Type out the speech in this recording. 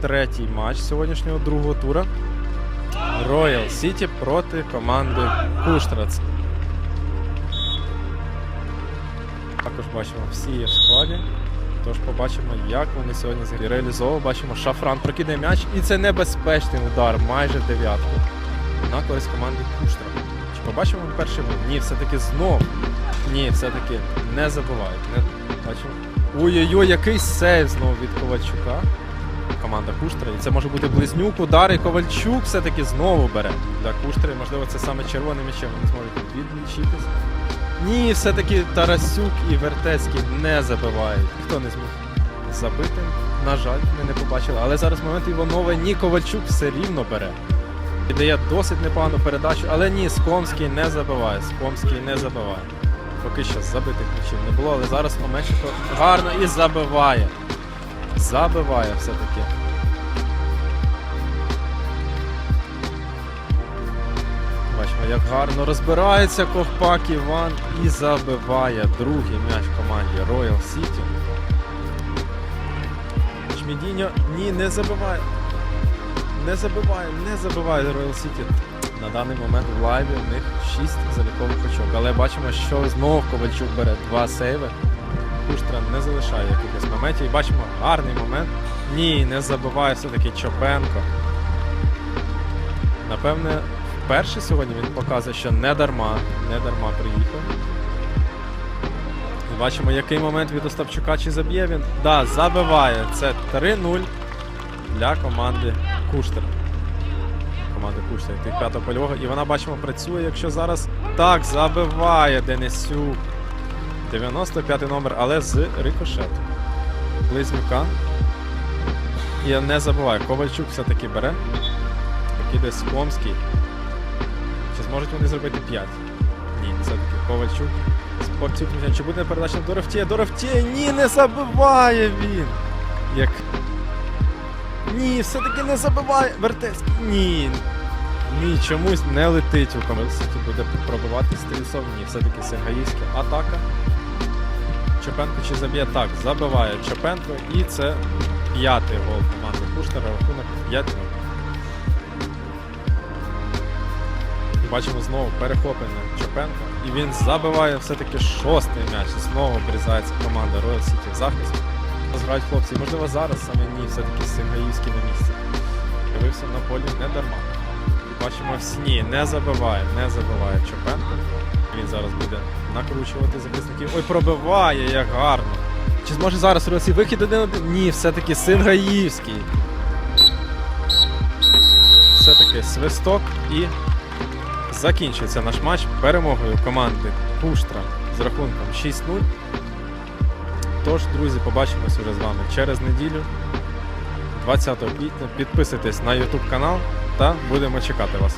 третій матч сьогоднішнього другого тура. Royal City проти команди Куштрац. Також бачимо всі є в складі. Тож побачимо, як вони сьогодні реалізовували. Бачимо, Шафран прокидає м'яч, і це небезпечний удар майже дев'ятку на користь команди Куштра. Чи побачимо ми перший гол? Ні, все-таки знов. Ні, все-таки не забувають. Не... Бачимо. Ой-ой-ой, який сейв знову від Ковальчука. Команда Куштра. І це може бути близнюк, удар, і Ковальчук все-таки знову бере. Для Куштри, можливо, це саме червоним м'ячем вони зможуть відлічитись. Ні, все-таки Тарасюк і Вертецький не забивають. Ніхто не зміг забити. На жаль, ми не побачили. Але зараз момент Іванова, ні, Ковальчук все рівно бере. І дає досить непогану передачу, але ні, Скомський не забиває. Скомський не забиває. Поки що забитих м'ячів не було, але зараз Омельченко гарно і забиває. Забиває все-таки. Бачимо, як гарно розбирається Ковпак Іван і забиває другий м'яч команді Royal City. Чмідіньо ні, не забиває. Не забиває, не забиває Royal City. На даний момент в лайві у них 6 залікових очок. Але бачимо, що знову Ковальчук бере два сейви. Куштра не залишає якихось моментів. І бачимо гарний момент. Ні, не забиває все-таки Чопенко. Напевне, вперше сьогодні він показує, що не дарма, не дарма приїхав. І бачимо, який момент від Остапчука чи заб'є він. Да, забиває. Це 3-0 для команди Куштра. Команди Куштра, тих п'ятого польового. І вона, бачимо, працює, якщо зараз так забиває Денисюк. 95 номер, але з рикошету. Близнюка. І не забуває. Ковальчук все-таки бере. Покиде Скомський. Чи зможуть вони зробити 5? Ні, все-таки Ковальчук. Спортів Чи буде передача на Дорофтія? Дорофтія! Ні, не забиває він! Як. Ні, все-таки не забиває! Вертецький! Ні! Ні, чомусь не летить у Комельситі, буде пробивати Стрільцов. Ні, все-таки Сенгаївська атака. Чепенко чи заб'є так, забиває Чепенко, і це п'ятий гол команди Куштера, рахунок 5 І бачимо знову перехоплення Чепенка. І він забиває все-таки шостий м'яч. Знову обрізається команда Royal City в захист. Зграють хлопці. Можливо, зараз саме ні, все-таки Сингаївський на місці. Дивився на полі не дарма. Бачимо всі. Ні, не забиває, не забиває Чепенко. Він зараз буде накручувати захисників. Ой, пробиває, як гарно. Чи зможе зараз у Росії вихід один? Ні, все-таки Сингаївський. Все-таки свисток і закінчується наш матч перемогою команди Пуштра з рахунком 6-0. Тож, друзі, побачимось уже з вами через неділю, 20 квітня. Підписуйтесь на YouTube канал та будемо чекати вас.